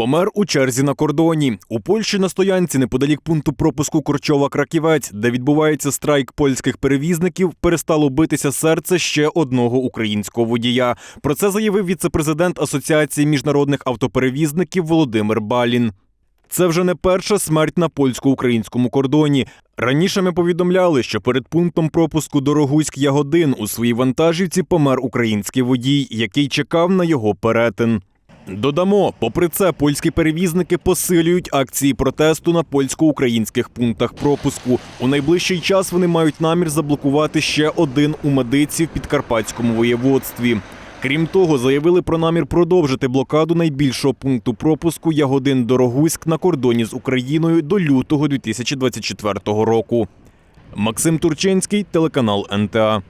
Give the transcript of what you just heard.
Помер у черзі на кордоні. У Польщі на стоянці неподалік пункту пропуску Корчова Краківець, де відбувається страйк польських перевізників, перестало битися серце ще одного українського водія. Про це заявив віцепрезидент Асоціації міжнародних автоперевізників Володимир Балін. Це вже не перша смерть на польсько-українському кордоні. Раніше ми повідомляли, що перед пунктом пропуску Дорогуськ-Ягодин у своїй вантажівці помер український водій, який чекав на його перетин. Додамо, попри це, польські перевізники посилюють акції протесту на польсько-українських пунктах пропуску. У найближчий час вони мають намір заблокувати ще один у медиці в підкарпатському воєводстві. Крім того, заявили про намір продовжити блокаду найбільшого пункту пропуску Ягодин Дорогуськ на кордоні з Україною до лютого 2024 року. Максим Турчинський, телеканал НТА.